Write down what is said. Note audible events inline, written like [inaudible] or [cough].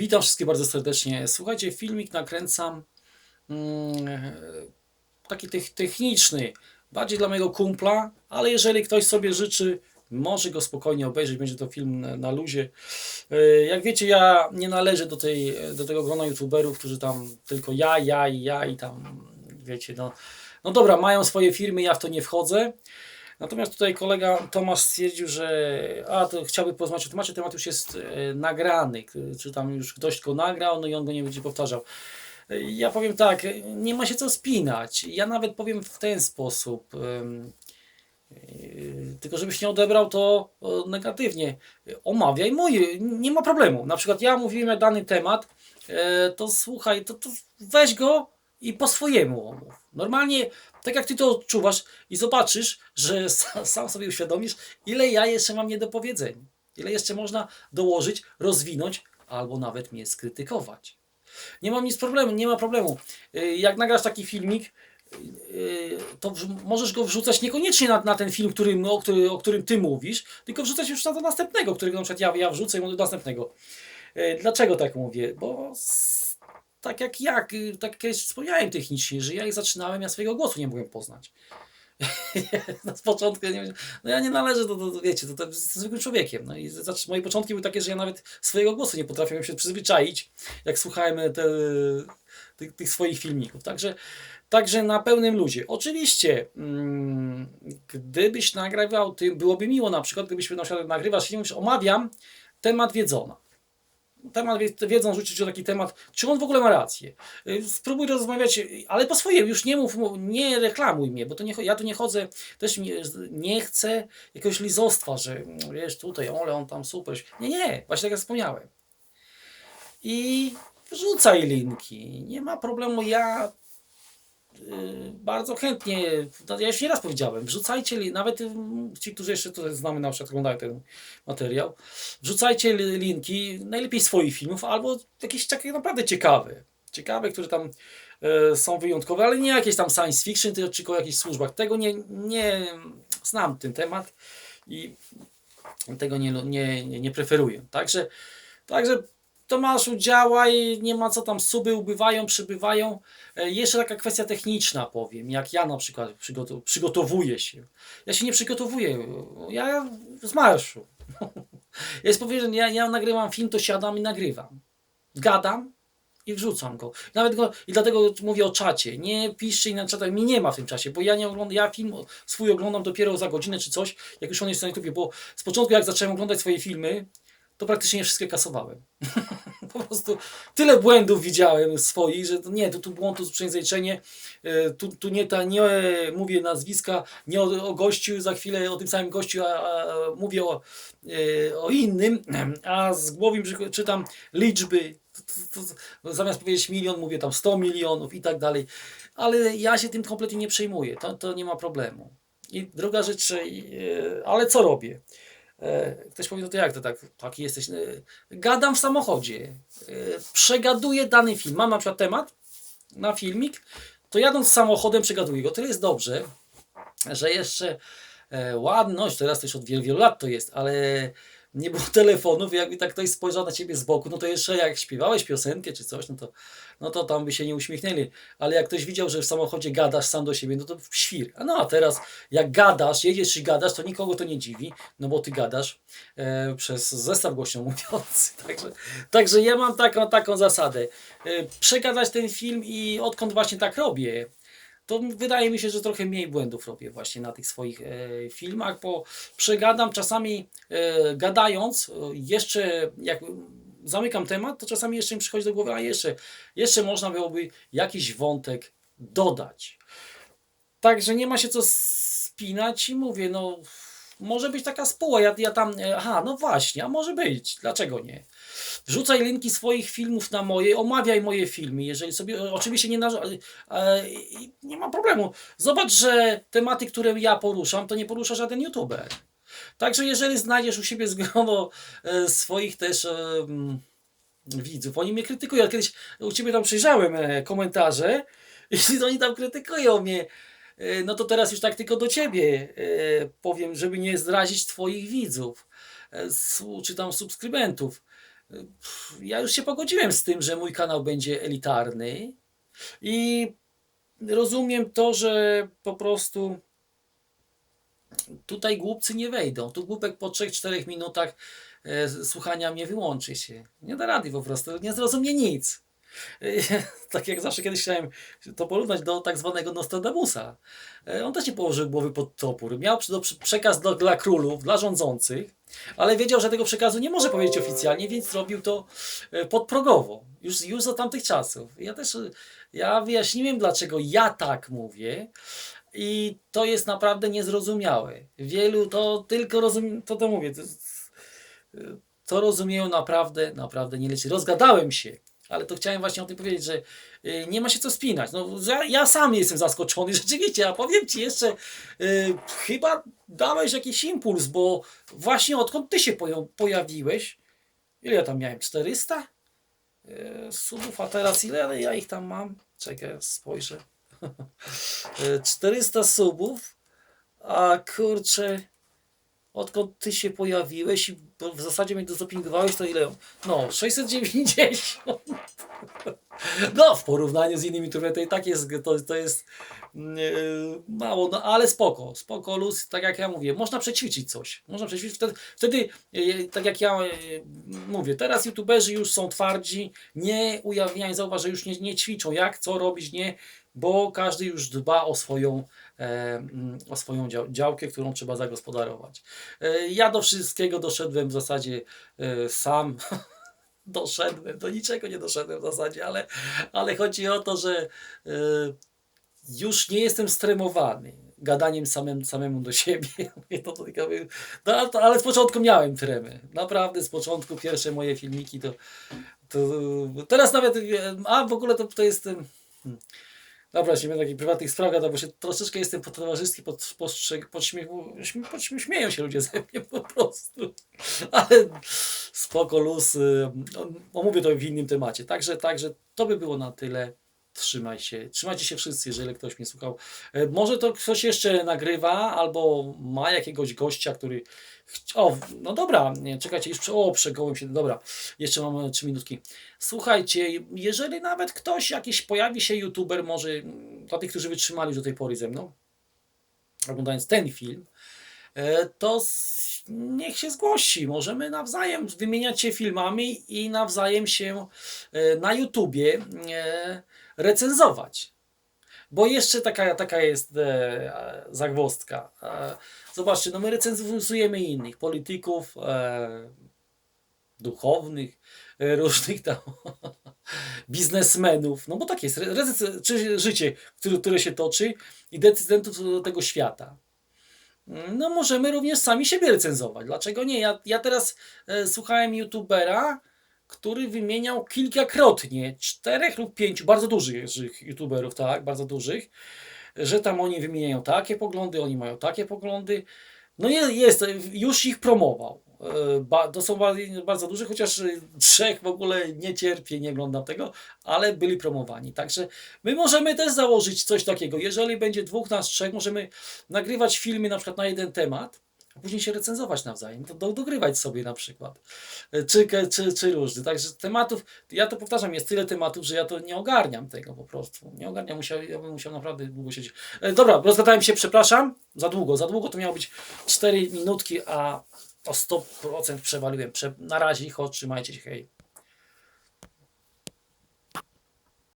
Witam wszystkich bardzo serdecznie. Słuchajcie, filmik nakręcam mm, taki tech- techniczny, bardziej dla mojego kumpla, ale jeżeli ktoś sobie życzy, może go spokojnie obejrzeć, będzie to film na, na luzie. E, Jak wiecie, ja nie należę do, tej, do tego grona youtuberów, którzy tam tylko ja, ja i ja i tam, wiecie, no, no dobra, mają swoje firmy, ja w to nie wchodzę. Natomiast tutaj kolega Tomasz stwierdził, że a, to chciałby porozmawiać o temacie, temat już jest e, nagrany, czy tam już ktoś go nagrał, no i on go nie będzie powtarzał. E, Ja powiem tak, nie ma się co spinać. Ja nawet powiem w ten sposób, e, tylko żebyś nie odebrał to negatywnie. Omawiaj moje, nie ma problemu. Na przykład ja mówiłem na dany temat, e, to słuchaj, to, to weź go i po swojemu omów. Normalnie, tak jak ty to odczuwasz i zobaczysz, że sa- sam sobie uświadomisz, ile ja jeszcze mam nie do powiedzenia. Ile jeszcze można dołożyć, rozwinąć, albo nawet mnie skrytykować. Nie mam nic problemu, nie ma problemu. Y, Jak nagrasz taki filmik, y, to możesz go wrzucać niekoniecznie na, na ten film, którym, o, który, o którym ty mówisz, tylko wrzucać już na do następnego, którego na przykład ja, ja wrzucę i do następnego. Y, Dlaczego tak mówię? Bo tak jak ja, y, tak jak wspomniałem technicznie, że ja jak zaczynałem, ja swojego głosu nie mogłem poznać. [laughs] Na początku ja nie no ja nie należę do, do, do wiecie, do, jestem zwykłym człowiekiem. No i zacz, moje początki były takie, że ja nawet swojego głosu nie potrafiłem się przyzwyczaić, jak słuchałem te, tych, tych swoich filmików. Także, także na pełnym luzie. Oczywiście, mm, gdybyś nagrywał, ty, byłoby miło na przykład, gdybyś na przykład nagrywasz film, mówisz, omawiam temat wiedzona temat wie- wiedzą rzucić że taki temat, czy on w ogóle ma rację. Y, Spróbuj rozmawiać, ale po swojemu, już nie mów, nie reklamuj mnie, bo to nie, ja tu nie chodzę, też nie, nie chcę jakiegoś lizostwa, że mm, wiesz, tutaj, ole, on tam super. Nie, nie, właśnie tak jak wspomniałem. I wrzucaj linki, nie ma problemu, ja bardzo chętnie, ja już nie raz powiedziałem, wrzucajcie, nawet y, ci, którzy jeszcze to znamy, na przykład oglądają ten materiał, wrzucajcie li- linki, najlepiej swoich filmów, albo jakieś takie naprawdę ciekawe, ciekawe, które tam e, są wyjątkowe, ale nie jakieś tam science fiction, tylko o jakichś służbach. Tego nie, nie znam ten temat i tego nie, nie, nie, nie preferuję. Także, także Tomaszu, działaj, nie ma co tam, suby ubywają, przybywają. E, Jeszcze taka kwestia techniczna powiem, jak ja na przykład przygotowuję się. Ja się nie przygotowuję, ja z marszu. [laughs] Jest powiedziane, ja, ja nagrywam film, to siadam i nagrywam. Gadam i wrzucam go. Nawet go, i dlatego mówię o czacie. Nie piszcie i na czatach, mi nie ma w tym czasie, bo ja nie oglądam, ja film swój oglądam dopiero za godzinę czy coś, jak już on jest na YouTubie, bo z początku jak zacząłem oglądać swoje filmy, to praktycznie wszystkie kasowałem. [laughs] po prostu tyle błędów widziałem swoich, że nie, tu, tu błąd, tu przejęzyczenie, e, tu, tu nie, ta, nie mówię nazwiska, nie o, o gościu, za chwilę o tym samym gościu, a, a mówię o, e, o innym, a z głowy czytam liczby, zamiast powiedzieć milion, mówię tam 100 milionów i tak dalej, ale ja się tym kompletnie nie przejmuję, to, to nie ma problemu. I druga rzecz, e, ale co robię? E, Ktoś powie, no to jak to tak, taki jesteś? E, Gadam w samochodzie, e, przegaduję dany film. Mam na przykład temat na filmik, to jadąc samochodem przegaduję go. To jest dobrze, że jeszcze ładność, teraz już od wielu, wielu lat to jest, ale nie było [laughs] telefonów, jakby tak ktoś spojrzał na ciebie z boku, no to jeszcze jak śpiewałeś piosenkę czy coś, no to, no to tam by się nie uśmiechnęli. Ale jak ktoś widział, że w samochodzie gadasz sam do siebie, no to świr. No a teraz jak gadasz, jedziesz i gadasz, to nikogo to nie dziwi, no bo ty gadasz e, przez zestaw głośno mówiący. [laughs] Także, także ja mam taką, taką zasadę. E, przegadać ten film i odkąd właśnie tak robię, to wydaje mi się, że trochę mniej błędów robię właśnie na tych swoich e, filmach, bo przegadam czasami e, gadając, e, jeszcze jak zamykam temat, to czasami jeszcze mi przychodzi do głowy, a jeszcze, jeszcze można byłoby jakiś wątek dodać. Także nie ma się co spinać i mówię, no może być taka spółka, ja, ja tam, aha, no właśnie, a może być, dlaczego nie? Wrzucaj linki swoich filmów na moje, omawiaj moje filmy, jeżeli sobie, oczywiście nie, narza- e, nie ma problemu. Zobacz, że tematy, które ja poruszam, to nie porusza żaden youtuber. Także jeżeli znajdziesz u siebie zgrono e, swoich też e, mm, widzów, oni mnie krytykują. Kiedyś u Ciebie tam przejrzałem e, komentarze [laughs] i oni tam krytykują mnie. E, No to teraz już tak tylko do Ciebie e, powiem, żeby nie zrazić Twoich widzów, e, czy tam subskrybentów. Ja już się pogodziłem z tym, że mój kanał będzie elitarny i rozumiem to, że po prostu tutaj głupcy nie wejdą. Tu głupek po 3-4 minutach e, słuchania mnie wyłączy się. Nie da rady po prostu, nie zrozumie nic. [laughs] Tak jak zawsze kiedyś chciałem to porównać do tak zwanego Nostradamusa. E, On też nie położył głowy pod topór. Miał przekaz do, dla królów, dla rządzących, ale wiedział, że tego przekazu nie może powiedzieć oficjalnie, więc robił to e, podprogowo. Już, już za tamtych czasów. Ja też e, ja wyjaśniłem, dlaczego ja tak mówię. I to jest naprawdę niezrozumiałe. Wielu to tylko rozumie, to to mówię, to, to rozumieją naprawdę, naprawdę nie leczy. Rozgadałem się, ale to chciałem właśnie o tym powiedzieć, że y, nie ma się co spinać. No, ja, ja sam jestem zaskoczony, [laughs] rzeczywiście, a powiem Ci jeszcze, y, chyba dałeś jakiś impuls, bo właśnie odkąd Ty się poja- pojawiłeś, ile ja tam miałem, 400 y, subów, a teraz ile ja ich tam mam? Czekaj, spojrzę. [laughs] E, 400 subów, a kurczę, odkąd ty się pojawiłeś i w zasadzie mnie dozopingowałeś, to ile? No, 690. [laughs] No, w porównaniu z innymi turniej to i tak jest, to, to jest e, mało, no ale spoko, spoko luz, tak jak ja mówię, można przećwiczyć coś, można przećwiczyć, wtedy, wtedy e, tak jak ja e, mówię, teraz youtuberzy już są twardzi, nie ujawniają, zauważ, że już nie, nie ćwiczą jak, co robić, nie, bo każdy już dba o swoją, e, mm, o swoją dział, działkę, którą trzeba zagospodarować. E, ja do wszystkiego doszedłem w zasadzie e, sam. [laughs] doszedłem, do niczego nie doszedłem w zasadzie, ale, ale chodzi o to, że już nie jestem stremowany gadaniem samym, samemu do siebie. [laughs] To no, ale- z początku miałem tremy. Naprawdę z początku pierwsze moje filmiki to, to teraz nawet, a w ogóle to, to jest hmm. Dobra, nie będę takich prywatnych spraw gadał, bo się troszeczkę jestem po towarzyski pod, postrzeg, podśmiechu, śmie, podśmie, śmieją się ludzie ze mnie po prostu. [laughs] Ale spoko, luz. y, no, Omówię to w innym temacie. Także, także to by było na tyle. Trzymaj się, trzymajcie się wszyscy, jeżeli ktoś mnie słuchał. E, Może to ktoś jeszcze nagrywa, albo ma jakiegoś gościa, który. O, no dobra, nie, czekajcie, już prze... o, przegołem się. Dobra, jeszcze mam e, trzy minutki. Słuchajcie, jeżeli nawet ktoś jakiś pojawi się youtuber, może mm, dla tych, którzy wytrzymali do tej pory ze mną, oglądając ten film, e, to niech się zgłosi. Możemy nawzajem wymieniać się filmami i nawzajem się e, na YouTubie e, recenzować. Bo jeszcze taka, taka jest e, zagwozdka. E, zobaczcie, no my recenzujemy innych polityków, duchownych, różnych tam [laughs] biznesmenów, no bo tak jest, czy życie, które, które się toczy i decydentów tego świata. No możemy również sami siebie recenzować. Dlaczego nie? Ja, ja teraz e, słuchałem youtubera, który wymieniał kilkakrotnie czterech lub pięciu bardzo dużych youtuberów, tak, bardzo dużych, że tam oni wymieniają takie poglądy, oni mają takie poglądy. No je- jest, już ich promował. E, to są bardzo, duże, chociaż trzech w ogóle nie cierpię, nie oglądam tego, ale byli promowani. Także my możemy też założyć coś takiego. Jeżeli będzie dwóch nas trzech, możemy nagrywać filmy na przykład na jeden temat, a później się recenzować nawzajem, to do, dogrywać sobie na przykład, E, czy, czy, czy różny. Także tematów, ja to powtarzam, jest tyle tematów, że ja to nie ogarniam tego po prostu. Nie ogarniam, musiał, ja bym musiał naprawdę długo siedzieć. E, Dobra, rozgadałem się, przepraszam, za długo, za długo to miało być 4 minutki, a o 100% przewaliłem. Prze na razie, chodź, trzymajcie się, hej.